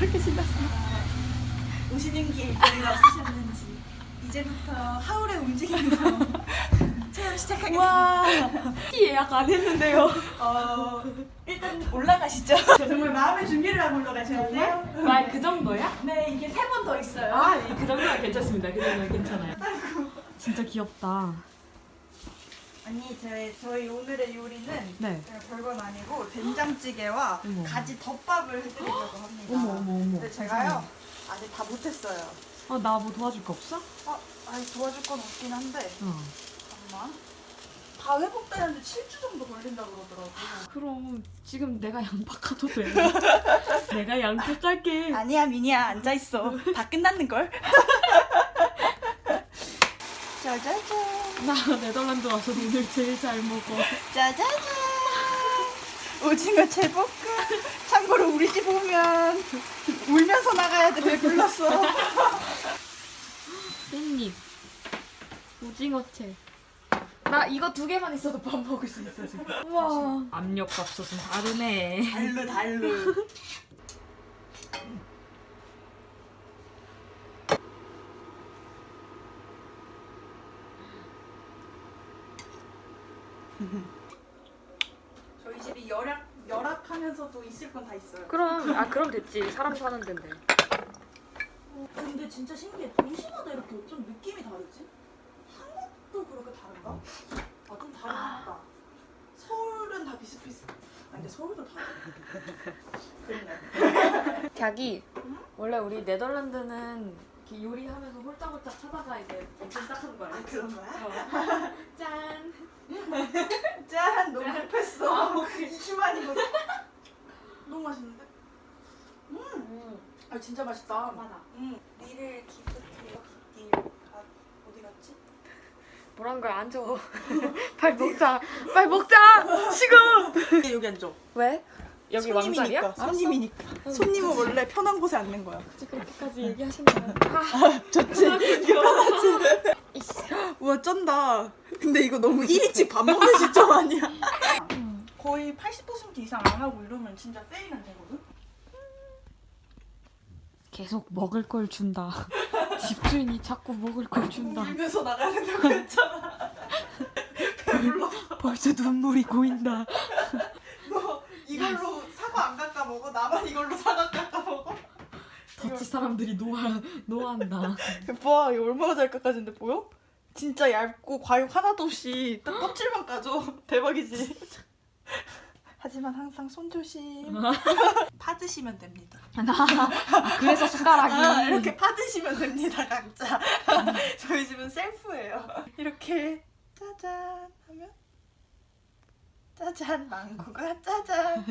그렇게 신났어. 오시는 길 별일 없으셨는지 이제부터 하울의 움직임으로 체험 시작하겠습니다. 와, 예약 안 했는데요. 어, 일단 올라가시죠. 정말 마음의 준비를 하고 올라가셔야 돼요. 말 그 정도야? 네, 이게 세 번 더 있어요. 아, 그 정도면 괜찮습니다. 그 정도면 괜찮아요. 진짜 귀엽다. 아니, 저희, 저희 오늘의 요리는 네. 제가 별건 아니고 된장찌개와 어머. 가지 덮밥을 해드리려고 합니다. 어머 어머 어머. 근데 제가요 아직 다 못했어요. 아, 나 뭐 도와줄 거 없어? 어, 아니 도와줄 건 없긴 한데 어. 잠깐만. 다 회복되는데 7주 정도 걸린다 그러더라고. 그럼 지금 내가 양파 까도 돼. 내가 양파 깔게. 아니야 미니야 앉아 있어. 다 끝났는 걸. 짜자잔. 나 네덜란드 와서 오늘 제일 잘 먹어. 짜자잔. 오징어 제볶음. 참고로 우리 집 오면 울면서 나가야 돼. 배불렀어. 깻잎. 오징어채. 나 이거 두 개만 있어도 밥 먹을 수 있어 지금. 우와. 압력 밥솥은 다르네. 달루 달루. 저희 집이 열악 열악하면서도 있을 건 다 있어요. 그럼 아 그럼 됐지. 사람 사는 데인데. 근데 진짜 신기해. 도시마다 이렇게 좀 느낌이 다르지? 한국도 그렇게 다른가? 아, 좀 다르다. 서울은 다 비슷비슷. 아, 근데 서울도 다르네. 그러네. 자기 원래 우리 네덜란드는 이렇게 요리하면서 홀짝홀짝 하다가 이제 엄청 딱한 거야. 아, 그런 거야? 어. 짠. 짠! 너무 짠. 급했어. 아, 오케이. 2주만이거든? 너무 맛있는데? 음! 음. 아, 진짜 맛있다. 맞아. 음. 니를 기프트요, 기띠. 아, 어디 갔지? 뭐란 거야 앉아. 빨리 먹자. 빨리 먹자. 지금. 여기 앉아. 왜? 여기 왕자리야? 손님이니까. 손님이니까. 손님은 원래 편한 곳에 앉는 거야. 그렇게까지 얘기하신다. 아, 좋지? 우와 쩐다. 근데 이거 너무 1인치 밥 먹는 시점 아니야? 거의 80% 이상 안 하고 이러면 진짜 페일은 되거든? 계속 먹을 걸 준다. 집주인이 자꾸 먹을 걸 준다. 울면서 나가는 거 괜찮아. 배불러. 벌써 눈물이 고인다. 너 이걸로 사과 안 깎아 먹어? 나만 이걸로 사과 깎아 먹어? 더치 사람들이 노아 노한다. 봐, 이거 얼마나 잘 깎아진데 보여? 진짜 얇고 과육 하나도 없이 딱 껍질만 까줘. 대박이지. 하지만 항상 손 조심. 파드시면 됩니다. 나 그래서 숟가락이 아, 이렇게 파드시면 됩니다, 각자. 저희 집은 셀프예요. 이렇게 짜잔 하면 짜잔 망고가 짜잔.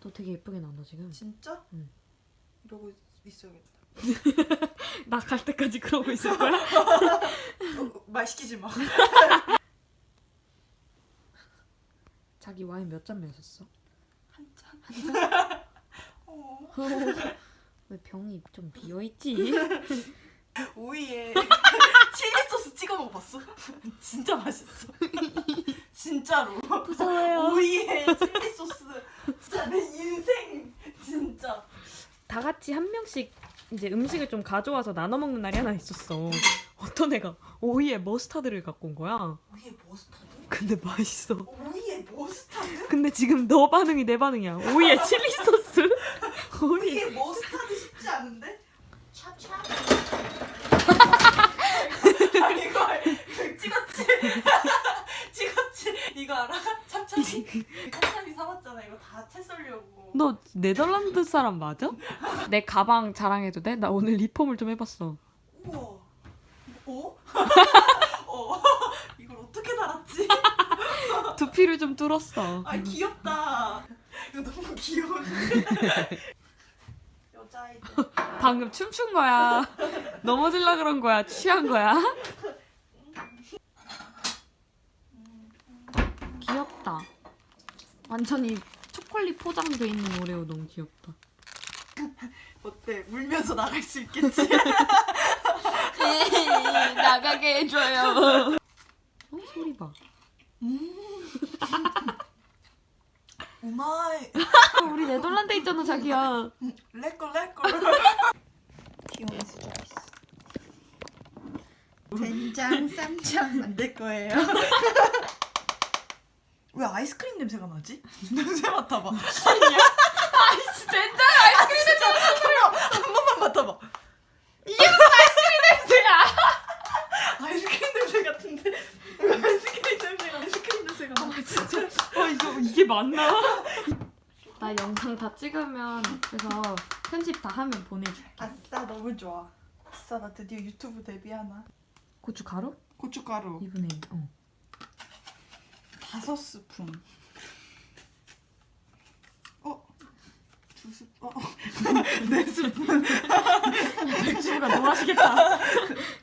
너 되게 예쁘게 나온다 지금. 진짜? 응. 이러고 있어야겠다. 나 갈 때까지 그러고 있을 거야? 어, 말 시키지 마. 자기 와인 몇 잔 마셨어? 한 잔. 어, 왜 병이 좀 비어 있지? 오이에 칠리 소스 찍어 먹어봤어? 진짜 맛있어. 진짜로. 무서워요. 오이에 칠리 소스. 진짜 내 인생. 진짜. 다 같이 한 명씩 이제 음식을 좀 가져와서 나눠 먹는 날이 하나 있었어. 어떤 애가 오이에 머스타드를 갖고 온 거야. 오이에 머스타드? 근데 맛있어. 오이에 머스타드? 근데 지금 너 반응이 내 반응이야. 오이에 칠리 소스? 오이. 오이에 머스타드 쉽지 않은데? 찹찹. 아, 이거 그 찍었지? 찍었지? 이거 알아? 찹찹이? 찹찹이 채 썰려고. 너 네덜란드 사람 맞아? 내 가방 자랑해도 돼? 나 오늘 리폼을 좀 해봤어. 우와. 어? 어? 이걸 어떻게 달았지? 두피를 좀 뚫었어. 아 귀엽다. 이거 너무 귀여운데. 여자아이들. 방금 춤춘 거야. 넘어질라 그런 거야. 취한 거야. 귀엽다. 완전히 초콜릿 포장돼 있는 오레오 너무 귀엽다. 어때? 울면서 나갈 수 있겠지? 나가게 해줘요. 어 소리 봐. 오마이 우리 네덜란드 있잖아 자기야. 레꺼 레꺼 귀여운 수저 있어 된장 쌈장 만들 거예요 왜 아이스크림 냄새가 나지? 냄새 맡아봐 진짜 된장 한 번만 맡아봐 냄새야. 아이스크림 냄새 같은데 왜 아이스크림 냄새가 아이스크림 냄새가 나 진짜. 어 이거 이게 맞나? 나 영상 다 찍으면 그래서 편집 다 하면 보내줄게. 아싸 너무 좋아 아싸 나 드디어 유튜브 데뷔하나 고추 가루? 고춧가루 2분의 1. 어. 다섯 스푼 어? 두 스푼 어? 네 스푼 맥주가 너무 맛있겠다.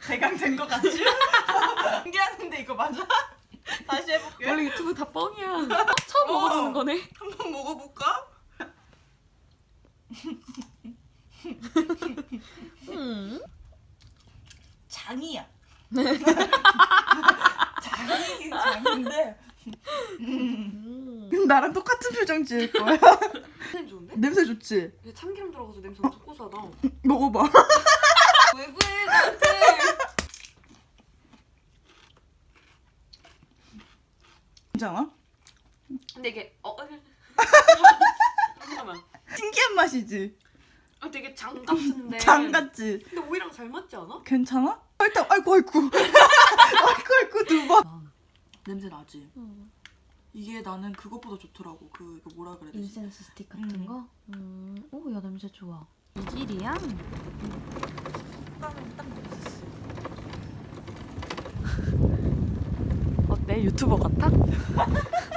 대강 된 것 같지? 신기하는데 이거 맞아? 다시 해볼게 원래 유튜브 다 뻥이야. 처음 먹어보는 거네. 한번 먹어볼까? 음. 장이야 장이긴 장인데 음. 나랑 똑같은 표정 지을 거야 냄새 좋은데? 냄새 좋지? 참기름 들어가서 냄새 엄청 고소하다. 먹어봐 왜 그래 나한테? 괜찮아? 근데 이게 어 잠깐만. 신기한 맛이지? 아 되게 장 같은데. 장 같지? 근데 오이랑 잘 맞지 않아? 괜찮아? 일단 아이고 아이고 아이고 아이고 두 번 냄새 나지? 이게 나는 그것보다 좋더라고 그 이거 뭐라 그래야 되지? 인센스 스틱 같은 음. 거? 음. 오, 야 냄새 좋아. 이질이야? 땀은 땀 어때? 유튜버 같아?